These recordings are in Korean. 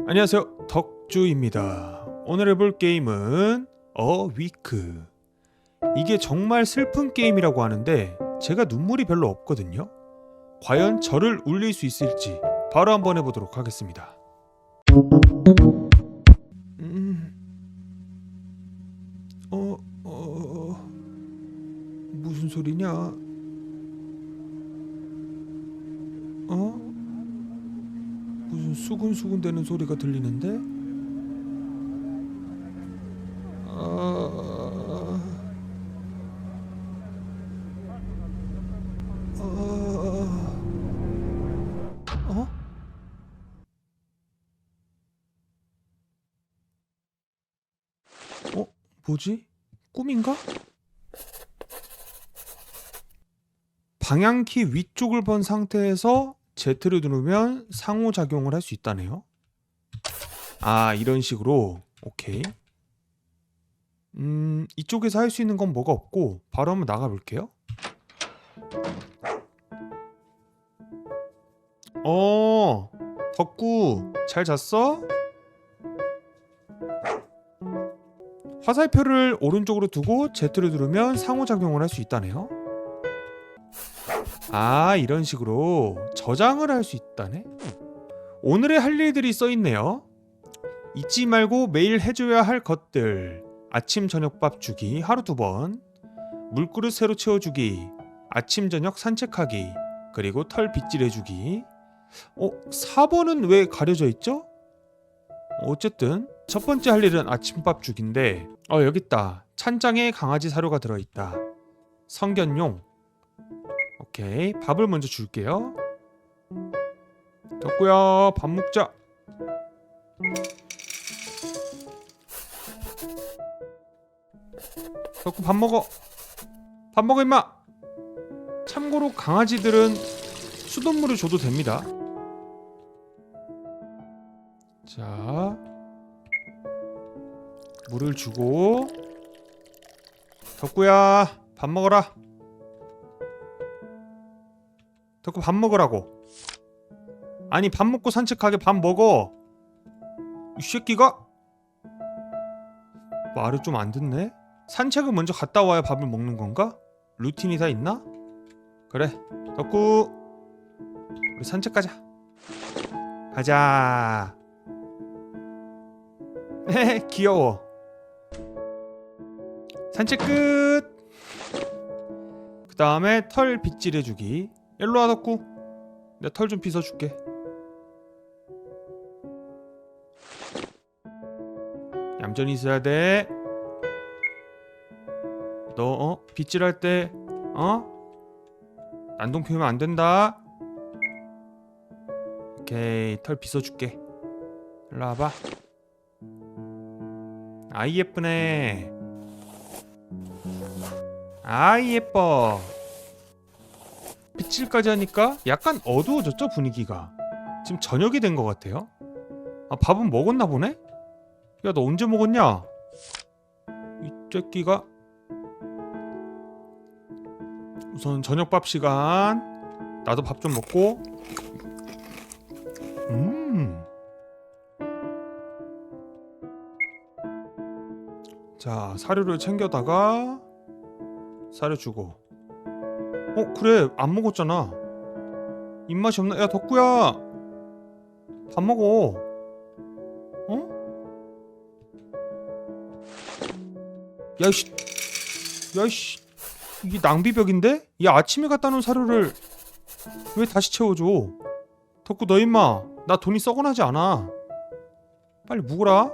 안녕하세요. 덕주입니다. 오늘 해볼 게임은 어 위크 이게 정말 슬픈 게임이라고 하는데 제가 눈물이 별로 없거든요. 과연 저를 울릴 수 있을지 바로 한번 해보도록 하겠습니다. 음... 어... 어... 무슨 소리냐? 어? 수근수근 되는 소리가 들리는데? 아... 아... 어? 어? 뭐지? 꿈인가? 방향키 위쪽을 번 상태에서 Z를 누르면 상호작용을 할 수 있다네요. 아, 이런 식으로. 오케이. 음, 이쪽에서 할 수 있는 건 뭐가 없고 바로 한번 나가 볼게요. 어, 덕구 잘 잤어? 화살표를 오른쪽으로 두고 Z를 누르면 상호작용을 할 수 있다네요. 아 이런 식으로 저장을 할 수 있다네? 오늘의 할 일들이 써 있네요. 잊지 말고 매일 해줘야 할 것들. 아침 저녁밥 주기 하루 두 번. 물그릇 새로 채워주기 아침 저녁 산책하기 그리고 털 빗질해주기. 어 4번은 왜 가려져 있죠? 어쨌든 첫 번째 할 일은 아침밥 주기인데 어 여기 있다. 찬장에 강아지 사료가 들어있다. 성견용 오케이 밥을 먼저 줄게요. 덕구야 밥 먹자. 덕구 밥 먹어. 밥 먹어 임마. 참고로 강아지들은 수돗물을 줘도 됩니다. 자 물을 주고 덕구야 밥 먹어라 덕구 밥 먹으라고. 아니 밥 먹고 산책하게 밥 먹어. 이 새끼가 말을 좀 안 듣네. 산책을 먼저 갔다 와야 밥을 먹는 건가? 루틴이 다 있나? 그래, 덕구 우리 산책 가자. 가자. 헤헤 귀여워. 산책 끝. 그 다음에 털 빗질해주기. 일로 와 덕구. 내 털 좀 빗어줄게. 얌전히 있어야 돼 너 어? 빗질할 때 어? 난동 피우면 안 된다. 오케이 털 빗어줄게. 일로 와봐. 아이 예쁘네. 아이 예뻐 빗질까지 하니까 약간 어두워졌죠 분위기가 지금 저녁이 된 것 같아요 아 밥은 먹었나 보네? 야 너 언제 먹었냐? 이 새끼가 우선 저녁밥 시간 나도 밥 좀 먹고 음. 자 사료를 챙겨다가 사료 주고 어 그래. 안 먹었잖아. 입맛이 없나? 야 덕구야. 밥 먹어. 어? 야이씨. 야이씨. 이게 낭비벽인데? 야 아침에 갖다 놓은 사료를 왜 다시 채워줘? 덕구 너 임마. 나 돈이 썩어나지 않아. 빨리 묵으라.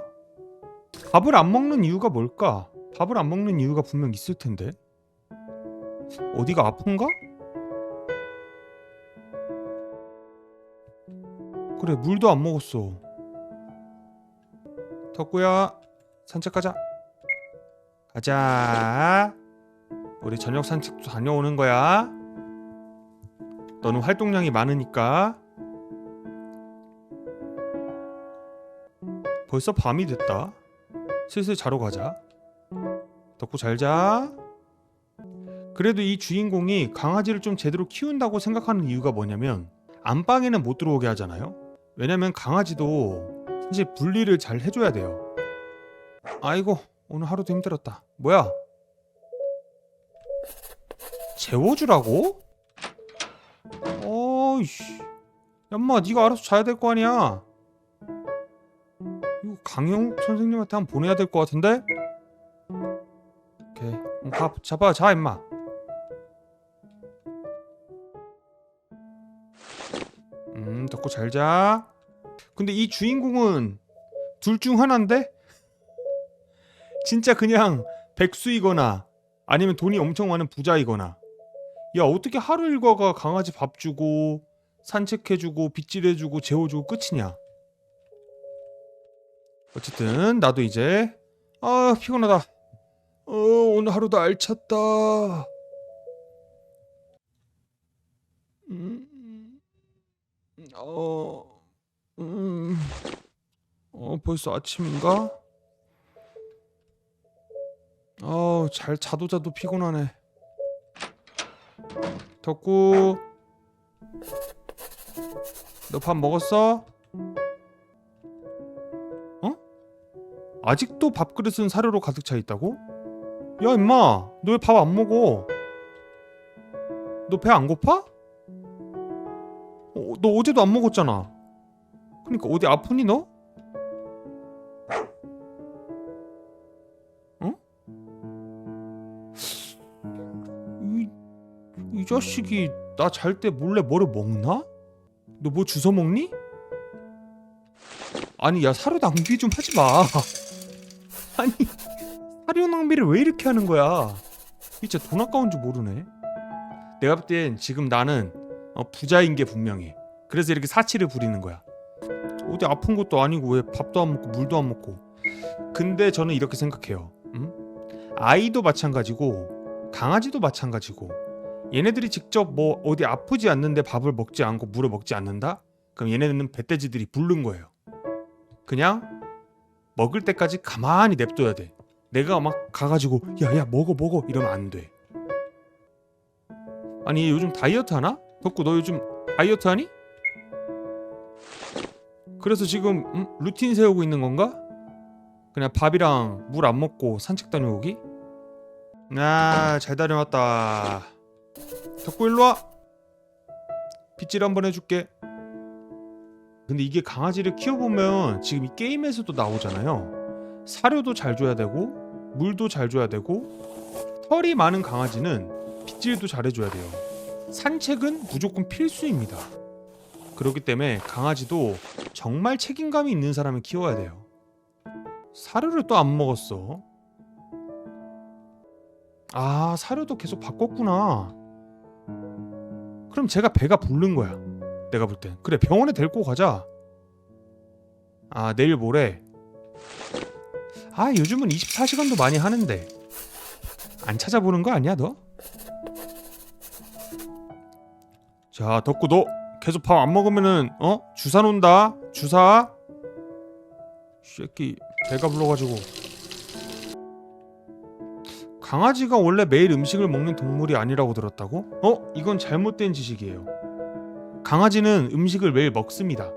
밥을 안 먹는 이유가 뭘까? 밥을 안 먹는 이유가 분명 있을 텐데 어디가 아픈가? 그래 물도 안 먹었어. 덕구야 산책 가자. 가자. 우리 저녁 산책도 다녀오는 거야. 너는 활동량이 많으니까. 벌써 밤이 됐다. 슬슬 자러 가자. 덕구 잘자 그래도 이 주인공이 강아지를 좀 제대로 키운다고 생각하는 이유가 뭐냐면 안방에는 못 들어오게 하잖아요. 왜냐면 강아지도 이제 분리를 잘 해줘야 돼요. 아이고 오늘 하루도 힘들었다. 뭐야? 재워주라고? 어이씨, 얌마 네가 알아서 자야 될 거 아니야. 이거 강영욱 선생님한테 한번 보내야 될 것 같은데? 오케이, 응, 가 잡아 자 임마. 음, 덕구 잘 자. 근데 이 주인공은 둘 중 하나인데? 진짜 그냥 백수이거나 아니면 돈이 엄청 많은 부자이거나. 야 어떻게 하루 일과가 강아지 밥 주고 산책해주고 빗질해주고 재워주고 끝이냐? 어쨌든 나도 이제 아 피곤하다. 어 오늘 하루도 알찼다. 음, 어, 음, 어 벌써 아침인가? 어, 잘 자도 자도 피곤하네. 덕구, 너 밥 먹었어? 어? 아직도 밥그릇은 사료로 가득 차 있다고? 야, 임마, 너 왜 밥 안 먹어? 너 배 안 고파? 어, 너 어제도 안 먹었잖아. 그러니까 어디 아프니 너? 이, 이 자식이 나 잘 때 몰래 뭐를 먹나? 너 뭐 주워 먹니? 아니 야 사료 낭비 좀 하지 마. 아니 사료 낭비를 왜 이렇게 하는 거야? 진짜 돈 아까운 줄 모르네. 내가 볼 땐 지금 나는 어, 부자인 게 분명해. 그래서 이렇게 사치를 부리는 거야. 어디 아픈 것도 아니고 왜 밥도 안 먹고 물도 안 먹고. 근데 저는 이렇게 생각해요. 음? 아이도 마찬가지고 강아지도 마찬가지고 얘네들이 직접 뭐 어디 아프지 않는데 밥을 먹지 않고 물을 먹지 않는다? 그럼 얘네는 배돼지들이 부른 거예요. 그냥 먹을 때까지 가만히 냅둬야 돼. 내가 막 가가지고 야야 먹어 먹어 이러면 안 돼. 아니 얘 요즘 다이어트 하나? 덕구 너 요즘 다이어트 하니? 그래서 지금 음, 루틴 세우고 있는 건가? 그냥 밥이랑 물 안 먹고 산책 다녀오기? 아, 잘 다녀왔다. 덕구 일로 와. 빗질 한번 해줄게. 근데 이게 강아지를 키워보면 지금 이 게임에서도 나오잖아요. 사료도 잘 줘야 되고 물도 잘 줘야 되고 털이 많은 강아지는 빗질도 잘 해줘야 돼요. 산책은 무조건 필수입니다. 그렇기 때문에 강아지도 정말 책임감이 있는 사람을 키워야 돼요. 사료를 또 안 먹었어. 아, 사료도 계속 바꿨구나. 그럼 제가 배가 부른 거야. 내가 볼 땐. 그래, 병원에 데리고 가자. 아, 내일 모레. 아, 요즘은 24시간도 많이 하는데. 안 찾아보는 거 아니야, 너? 자, 덕구 너 계속 밥 안 먹으면은 어? 주사 논다. 주사. 새끼 배가 불러가지고 강아지가 원래 매일 음식을 먹는 동물이 아니라고 들었다고? 어? 이건 잘못된 지식이에요. 강아지는 음식을 매일 먹습니다.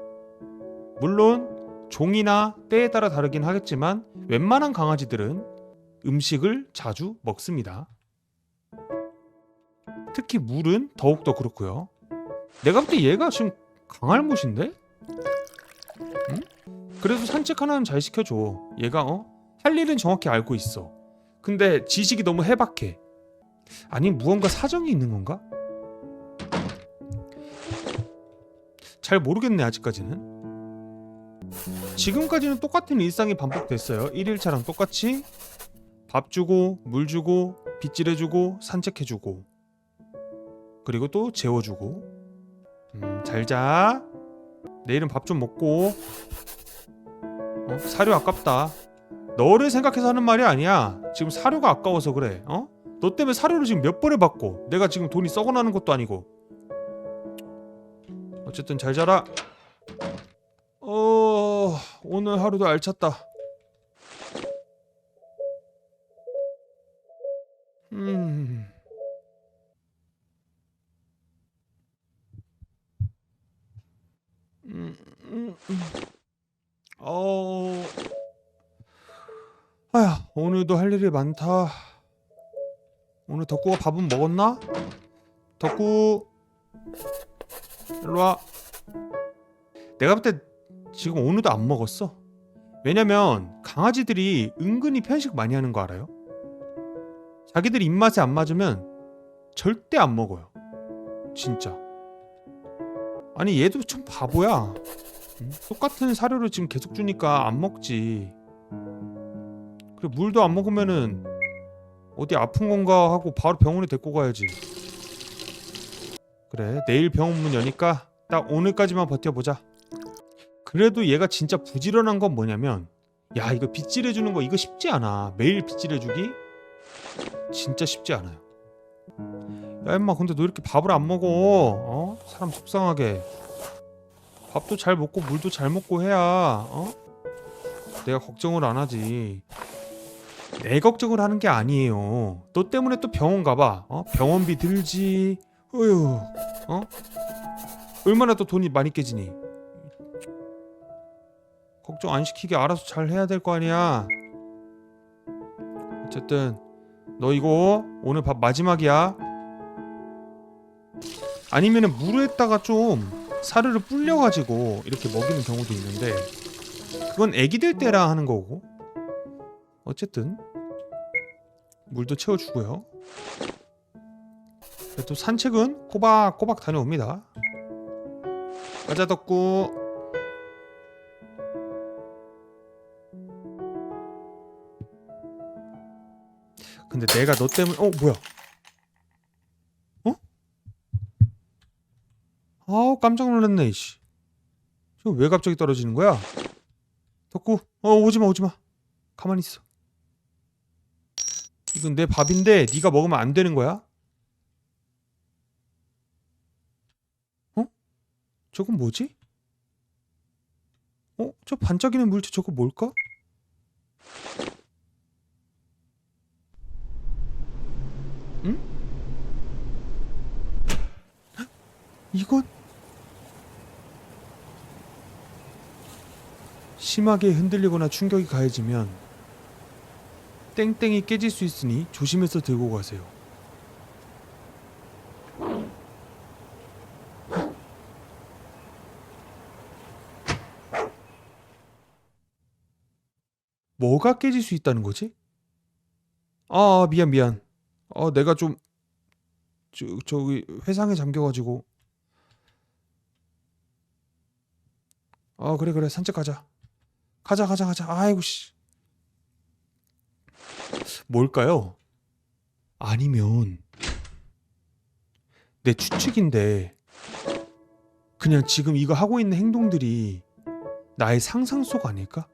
물론 종이나 때에 따라 다르긴 하겠지만 웬만한 강아지들은 음식을 자주 먹습니다. 특히 물은 더욱더 그렇고요. 내가 볼 때 얘가 지금 강할못인데? 그래서 산책 하나는 잘 시켜줘. 얘가 어? 할 일은 정확히 알고 있어. 근데 지식이 너무 해박해. 아니 무언가 사정이 있는 건가? 잘 모르겠네 아직까지는. 지금까지는 똑같은 일상이 반복됐어요. 1일차랑 똑같이 밥 주고 물 주고 빗질해 주고 산책해 주고 그리고 또 재워 주고 음, 잘 자. 내일은 밥 좀 먹고 어? 사료 아깝다. 너를 생각해서 하는 말이 아니야. 지금 사료가 아까워서 그래. 어? 너 때문에 사료를 지금 몇 번을 받고 내가 지금 돈이 썩어나는 것도 아니고. 어쨌든 잘 자라. 어 오늘 하루도 알찼다. 음. 음, 음, 음. 어. 아야, 오늘도 할 일이 많다. 오늘 덕구가 밥은 먹었나? 덕구. 일로 와. 내가 볼 때 지금 오늘도 안 먹었어. 왜냐면 강아지들이 은근히 편식 많이 하는 거 알아요? 자기들 입맛에 안 맞으면 절대 안 먹어요. 진짜. 아니 얘도 좀 바보야. 응? 똑같은 사료를 지금 계속 주니까 안 먹지. 그래 물도 안 먹으면은 어디 아픈 건가 하고 바로 병원에 데리고 가야지. 그래 내일 병원 문 여니까 딱 오늘까지만 버텨보자. 그래도 얘가 진짜 부지런한 건 뭐냐면 야 이거 빗질해 주는 거 이거 쉽지 않아. 매일 빗질해 주기 진짜 쉽지 않아요. 야 임마 근데 너 이렇게 밥을 안 먹어 어? 사람 속상하게. 밥도 잘 먹고 물도 잘 먹고 해야 어? 내가 걱정을 안 하지. 내 걱정을 하는 게 아니에요. 너 때문에 또 병원 가봐. 어? 병원비 들지. 어휴 어? 얼마나 또 돈이 많이 깨지니? 걱정 안 시키게 알아서 잘 해야 될 거 아니야. 어쨌든 너 이거 오늘 밥 마지막이야 아니면은 물에다가 좀 사료를 불려가지고 이렇게 먹이는 경우도 있는데 그건 애기들 때라 하는 거고. 어쨌든 물도 채워주고요. 또 산책은 꼬박꼬박 다녀옵니다. 가자 덕구. 근데 내가 너 때문에 어 뭐야 아우 깜짝 놀랐네 이씨 저왜 갑자기 떨어지는 거야 덕구 어 오지마 오지마 가만히 있어 이건 내 밥인데 네가 먹으면 안 되는 거야 어? 저건 뭐지? 어? 저 반짝이는 물체 저거 뭘까? 응? 헉, 이건 심하게 흔들리거나 충격이 가해지면 땡땡이 깨질 수 있으니 조심해서 들고 가세요. 뭐가 깨질 수 있다는 거지? 아 미안 미안. 어 내가 좀 저, 저기 회상에 잠겨가지고. 아 그래 그래 산책 가자. 가자 가자 가자 아이고 씨 뭘까요? 아니면 내 추측인데 그냥 지금 이거 하고 있는 행동들이 나의 상상 속 아닐까?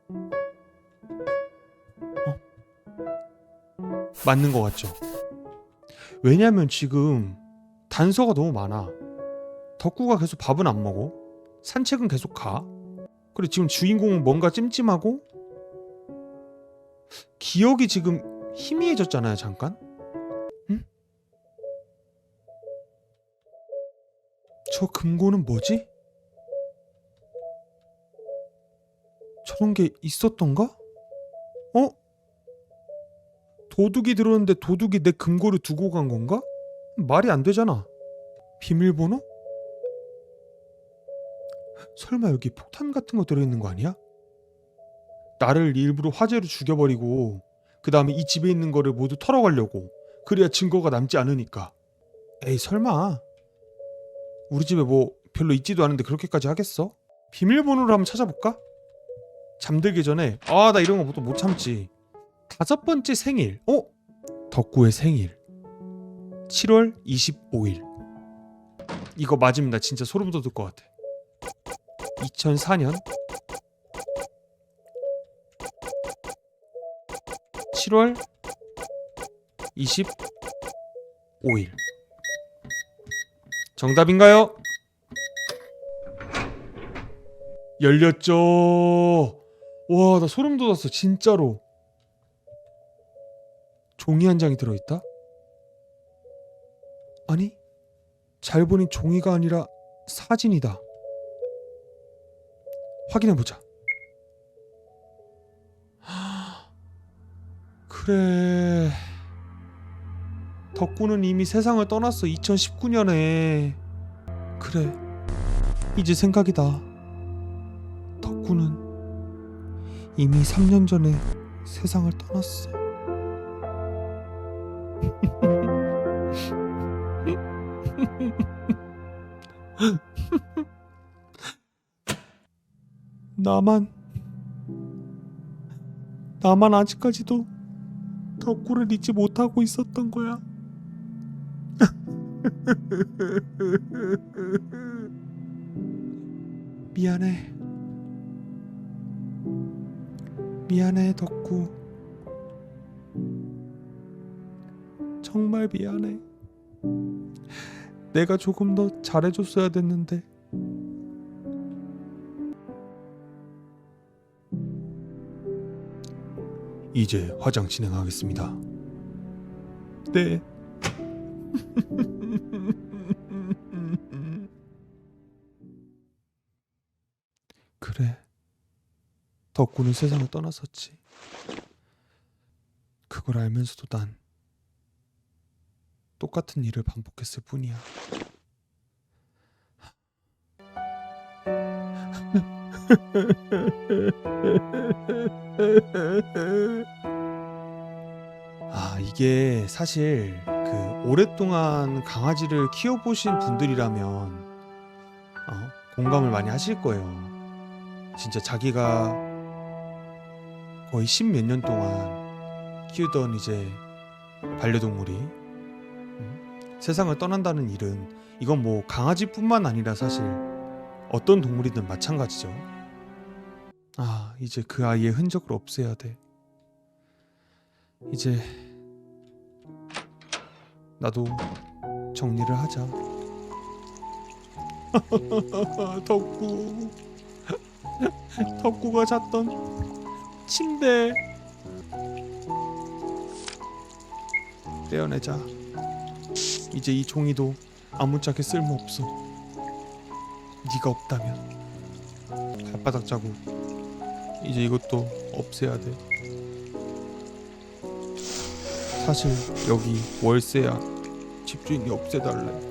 어? 맞는 것 같죠? 왜냐면 지금 단서가 너무 많아 덕구가 계속 밥은 안 먹어 산책은 계속 가 그래 지금 주인공은 뭔가 찜찜하고 기억이 지금 희미해졌잖아요 잠깐 응? 저 금고는 뭐지? 저런 게 있었던가? 어? 도둑이 들었는데 도둑이 내 금고를 두고 간 건가? 말이 안 되잖아 비밀번호? 설마 여기 폭탄 같은 거 들어있는 거 아니야? 나를 일부러 화재로 죽여버리고 그 다음에 이 집에 있는 거를 모두 털어가려고 그래야 증거가 남지 않으니까 에이 설마 우리 집에 뭐 별로 있지도 않은데 그렇게까지 하겠어? 비밀번호를 한번 찾아볼까? 잠들기 전에 아 나 이런 거못 못 참지 다섯 번째 생일 어? 덕구의 생일 7월 25일 이거 맞으면 나 진짜 소름 돋을 것 같아 2004년 7월 25일 정답인가요? 열렸죠. 와, 나 소름 돋았어, 진짜로. 종이 한 장이 들어있다? 아니, 잘 보니 종이가 아니라 사진이다. 확인해 보자. 그래. 덕구는 이미 세상을 떠났어. 2019년에. 그래. 이제 생각이다. 덕구는 이미 3년 전에 세상을 떠났어. 나만 나만 아직까지도 덕구를 잊지 못하고 있었던 거야. 미안해. 미안해, 덕구. 정말 미안해. 내가 조금 더 잘해줬어야 됐는데. 이제 화장 진행하겠습니다. 네. 그래. 덕구는 세상을 떠났었지. 그걸 알면서도 난 똑같은 일을 반복했을 뿐이야. 아, 이게 사실 그 오랫동안 강아지를 키워보신 분들이라면 어, 공감을 많이 하실 거예요. 진짜 자기가 거의 십몇 년 동안 키우던 이제 반려동물이 음, 세상을 떠난다는 일은 이건 뭐 강아지뿐만 아니라 사실 어떤 동물이든 마찬가지죠. 아, 이제 그 아이의 흔적을 없애야 돼. 이제 나도 정리를 하자. 덕구. 덕구가 잤던 침대 떼어내자. 이제 이 종이도 아무짝에 쓸모없어. 네가 없다면 발바닥 자국 이제 이것도 없애야 돼. 사실 여기 월세야 집주인이 없애달래.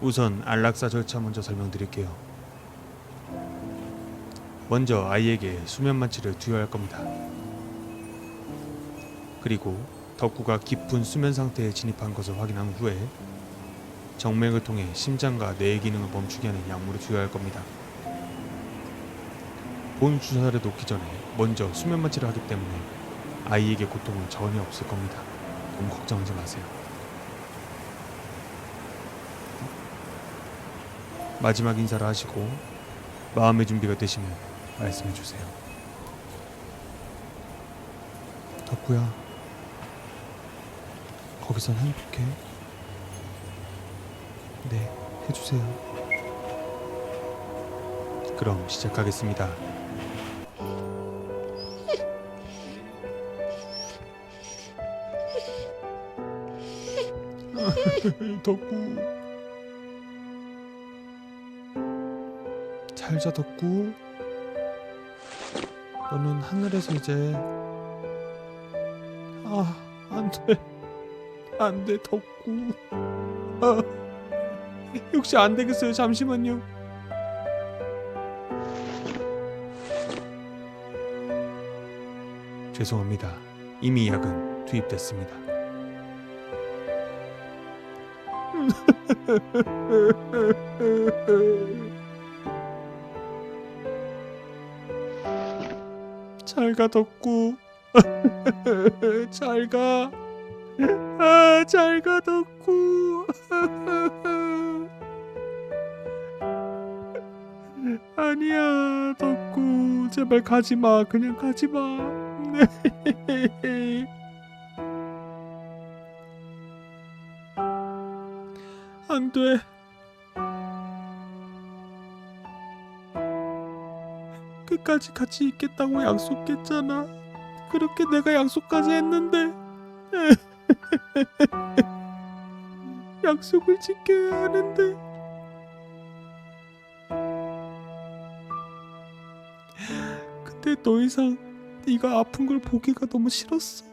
우선 안락사 절차 먼저 설명드릴게요. 먼저 아이에게 수면 마취를 투여할 겁니다. 그리고 덕구가 깊은 수면 상태에 진입한 것을 확인한 후에 정맥을 통해 심장과 뇌의 기능을 멈추게 하는 약물을 투여할 겁니다. 본 주사를 놓기 전에 먼저 수면 마취를 하기 때문에 아이에게 고통은 전혀 없을 겁니다. 너무 걱정하지 마세요. 마지막 인사를 하시고 마음의 준비가 되시면 말씀해 주세요. 덕구야, 거기선 행복해. 네, 해주세요. 그럼 시작하겠습니다. 덕구. 잘자 덕구. 너는 하늘에서 이제 아 안 돼 안돼 덕구. 아 역시 안 되겠어요 잠시만요. 죄송합니다. 이미 약은 투입됐습니다. 잘 가 덕구. 잘 가 아 잘가 덕구 아니야 덕구. 제발 가지 마. 그냥 가지 마. 안 돼. 끝까지 같이 있겠다고 약속했잖아. 그렇게 내가 약속까지 했는데 약속을 지켜야 하는데. 근데 더 이상 네가 아픈 걸 보기가 너무 싫었어.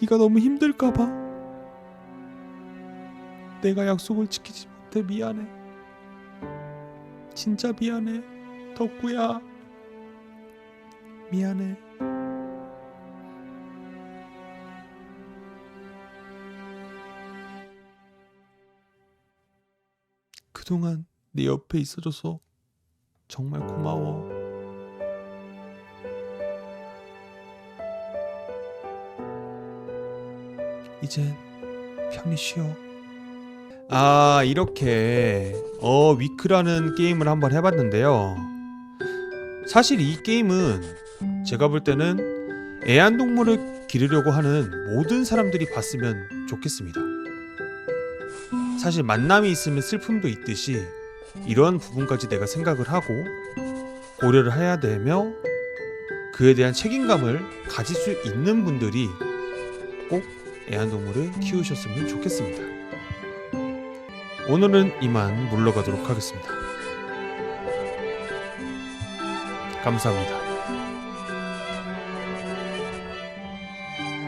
네가 너무 힘들까 봐. 내가 약속을 지키지 못해 미안해. 진짜 미안해 덕구야. 미안해 그동안 네 옆에 있어줘서 정말 고마워. 이젠 편히 쉬어. 아, 이렇게 어 위크라는 게임을 한번 해봤는데요. 사실 이 게임은 제가 볼 때는 애완동물을 기르려고 하는 모든 사람들이 봤으면 좋겠습니다. 사실 만남이 있으면 슬픔도 있듯이 이런 부분까지 내가 생각을 하고 고려를 해야 되며 그에 대한 책임감을 가질 수 있는 분들이 꼭 애완동물을 키우셨으면 좋겠습니다. 오늘은 이만 물러가도록 하겠습니다. 감사합니다.